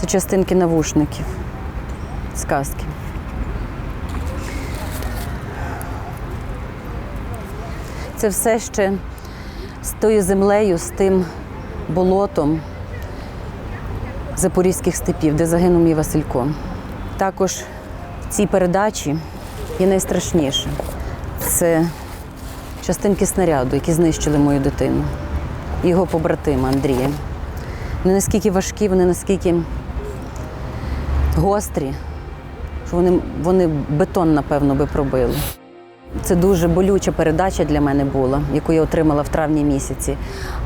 Це частинки навушників. Сказки. Це все ще з тою землею, з тим болотом запорізьких степів, де загинув мій Василько. Також в цій передачі є найстрашніше. Це частинки снаряду, які знищили мою дитину, його побратима Андрія. Вони наскільки важкі, вони наскільки гострі, що вони, вони бетон, напевно, би пробили. Це дуже болюча передача для мене була, яку я отримала в травні місяці.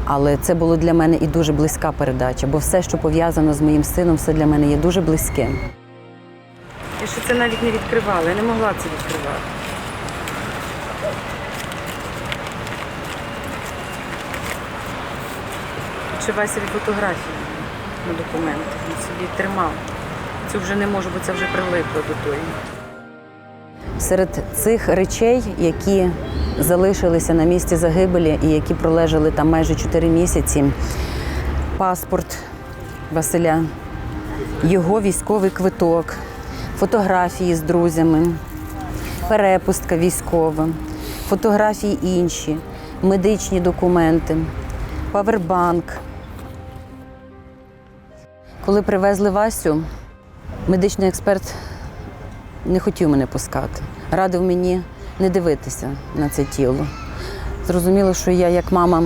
Але це було для мене і дуже близька передача, бо все, що пов'язано з моїм сином, все для мене є дуже близьким. Я ще це навіть не відкривала, я не могла це відкривати. Чи Василь фотографії на документах. Він собі тримав. Цю вже не можу, бо це вже прилипло до тої. Серед цих речей, які залишилися на місці загибелі і які пролежали там майже 4 місяці, паспорт Василя, його військовий квиток, фотографії з друзями, перепустка військова, фотографії інші, медичні документи, павербанк. Коли привезли Васю, медичний експерт не хотів мене пускати. Радив мені не дивитися на це тіло. Зрозуміло, що я як мама,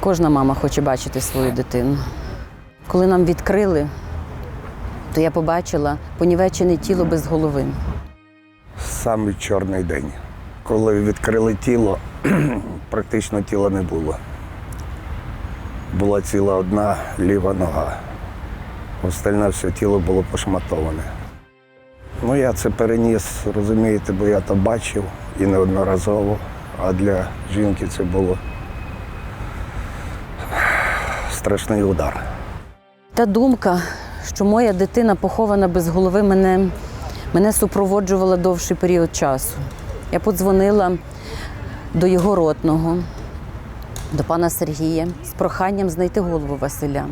кожна мама хоче бачити свою дитину. Коли нам відкрили, то я побачила понівечене тіло без голови. Самий чорний день. Коли відкрили тіло, практично тіла не було. Була ціла одна ліва нога. Остальне все тіло було пошматоване. Ну, я це переніс, розумієте, бо я то бачив і неодноразово. А для жінки це було страшний удар. Та думка, що моя дитина похована без голови, мене, мене супроводжувала довший період часу. Я подзвонила до його ротного, до пана Сергія, з проханням знайти голову Василя.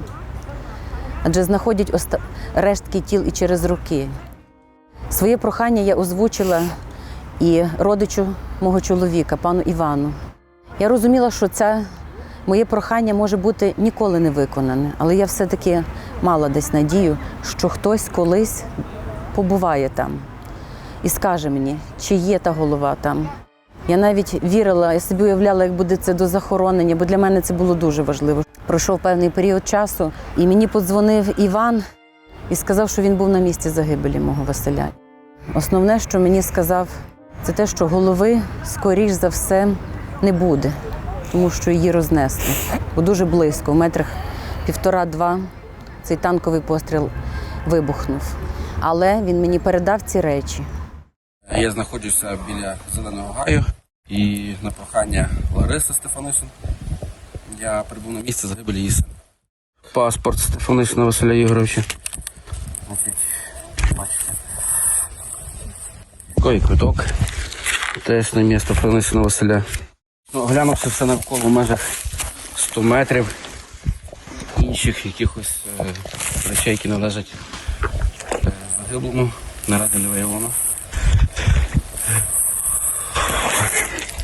Адже знаходять оста... рештки тіл і через роки. Своє прохання я озвучила і родичу мого чоловіка, пану Івану. Я розуміла, що це моє прохання може бути ніколи не виконане, але я все-таки мала десь надію, що хтось колись побуває там і скаже мені, чи є та голова там. Я навіть вірила, я собі уявляла, як буде це до захоронення, бо для мене це було дуже важливо. Пройшов певний період часу, і мені подзвонив Іван і сказав, що він був на місці загибелі мого Василя. Основне, що мені сказав, це те, що голови, скоріш за все, не буде, тому що її рознесли. Бо дуже близько, в метрах півтора-два, цей танковий постріл вибухнув. Але він мені передав ці речі. Я знаходжуся біля зеленого гаю і на прохання Лариси Стефанишин я прибув на місце загибелі її сина. Паспорт Стефанишина Василя Ігоровича. Значить, квиток. Теж на місце Стефанишина Василя. Ну, оглянувши все навколо в межах 100 метрів інших якихось е, речей, які належать е, загиблому, наразі не виявлено.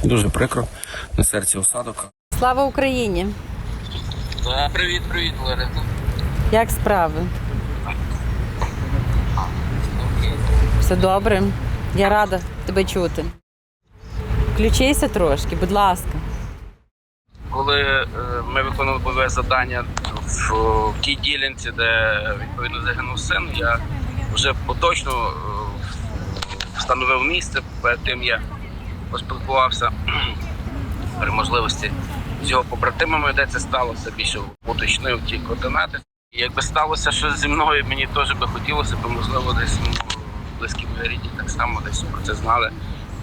Дуже прикро на серці осадок. Слава Україні! Привіт, привіт, Лариса. Як справи? Все добре. Я рада тебе чути. Включися трошки, будь ласка. Коли е, ми виконували бойове завдання в, в тій ділянці, де відповідно загинув син, я вже поточно е, встановив місце. Перед тим я поспілкувався при можливості з його побратимами, де це сталося, більше уточнив ті координати. І якби сталося щось зі мною, мені теж би хотілося б, можливо, десь ну, близькі мої рідні так само десь про це знали,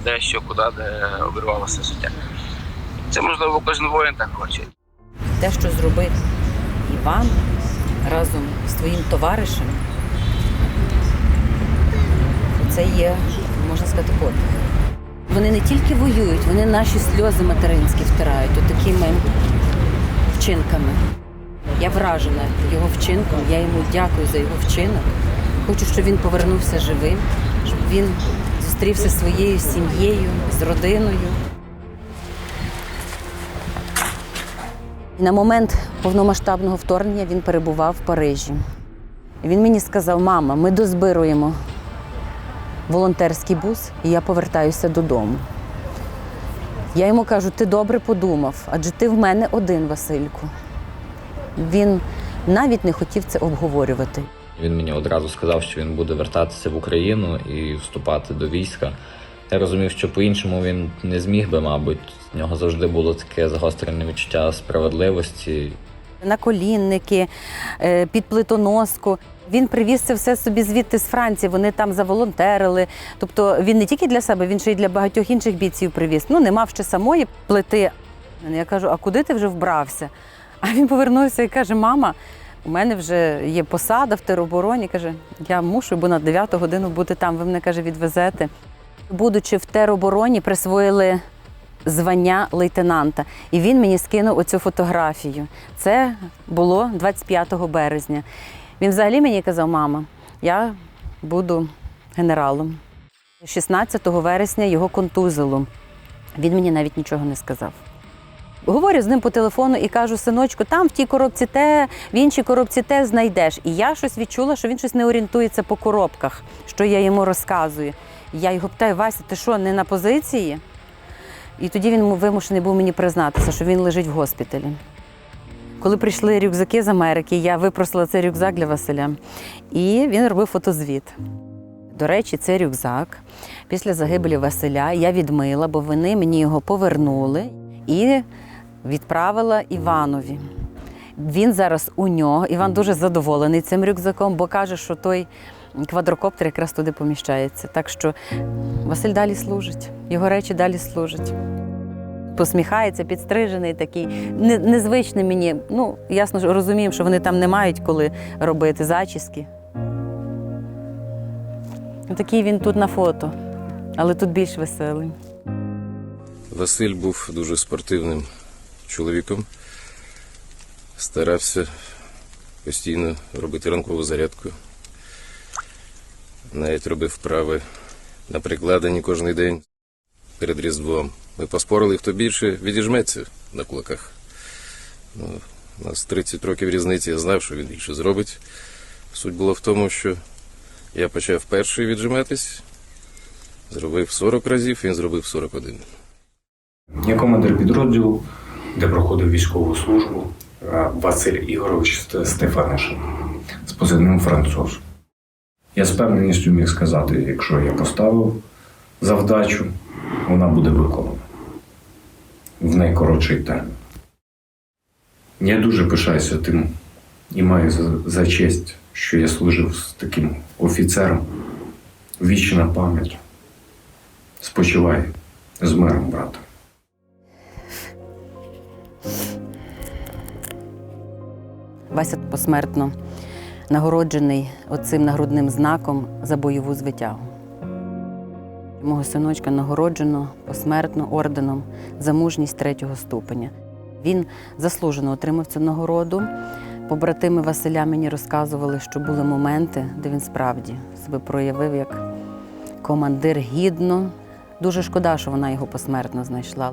де що, куди, де обірвалося життя. Це можливо кожен воїн так хоче. Те, що зробив Іван разом з твоїм товаришем, це є, можна сказати, подвиг. Вони не тільки воюють, вони наші сльози материнські втирають такими вчинками. Я вражена його вчинком. Я йому дякую за його вчинок. Хочу, щоб він повернувся живим, щоб він зустрівся зі своєю сім'єю, з родиною. На момент повномасштабного вторгнення він перебував в Парижі. Він мені сказав: мама, ми дозбируємо волонтерський бус, і я повертаюся додому. Я йому кажу, ти добре подумав, адже ти в мене один, Васильку. Він навіть не хотів це обговорювати. Він мені одразу сказав, що він буде вертатися в Україну і вступати до війська. Я розумів, що по-іншому він не зміг би, мабуть. В нього завжди було таке загострене відчуття справедливості. Наколінники, е, під плитоноску. Він привіз це все собі звідти з Франції. Вони там заволонтерили. Тобто він не тільки для себе, він ще й для багатьох інших бійців привіз. Ну, не мав ще самої плити. Я кажу: а куди ти вже вбрався? А він повернувся і каже: Мама, у мене вже є посада в теробороні. Каже, я мушу, бо на 9 годину бути там. Ви мене каже, відвезете. Будучи в теробороні, присвоїли звання лейтенанта. І він мені скинув оцю фотографію. Це було 25 березня. Він взагалі мені казав, мама, я буду генералом. 16 вересня його контузило. Він мені навіть нічого не сказав. Говорю з ним по телефону і кажу, синочку, там в тій коробці те, в іншій коробці те знайдеш. І я щось відчула, що він щось не орієнтується по коробках, що я йому розказую. Я його питаю, Вася, ти що, не на позиції? І тоді він вимушений був мені признатися, що він лежить в госпіталі. Коли прийшли рюкзаки з Америки, я випросила цей рюкзак для Василя, і він робив фотозвіт. До речі, цей рюкзак після загибелі Василя я відмила, бо вони мені його повернули і відправила Іванові. Він зараз у нього. Іван дуже задоволений цим рюкзаком, бо каже, що той квадрокоптер якраз туди поміщається. Так що Василь далі служить, його речі далі служать. Посміхається, підстрижений такий, не- незвичний мені. Ну, ясно, що розуміємо, що вони там не мають коли робити зачіски. Такий він тут на фото, але тут більш веселий. Василь був дуже спортивним чоловіком. Старався постійно робити ранкову зарядку. Навіть робив вправи на прикладенні кожен день перед Різдвом. Ми поспорили, хто більше відіжметься на кулаках. Ну, у нас 30 років різниці, я знав, що він більше зробить. Суть була в тому, що я почав перший віджиматись, зробив 40 разів, він зробив 41. Я командир підрозділу, де проходив військову службу Василь Ігорович Ст- Стефанишин з позивним француз. Я з певненістю міг сказати, якщо я поставив завдачу, вона буде виконана в найкоротший термін. Я дуже пишаюся тим і маю за, за честь, що я служив з таким офіцером. Вічна пам'ять. Спочивай з миром, брате. Вася посмертно нагороджений оцим нагрудним знаком за бойову звитягу. Мого синочка нагороджено посмертно орденом за мужність третього ступеня. Він заслужено отримав цю нагороду. Побратими Василя мені розказували, що були моменти, де він справді себе проявив як командир гідно. Дуже шкода, що вона його посмертно знайшла.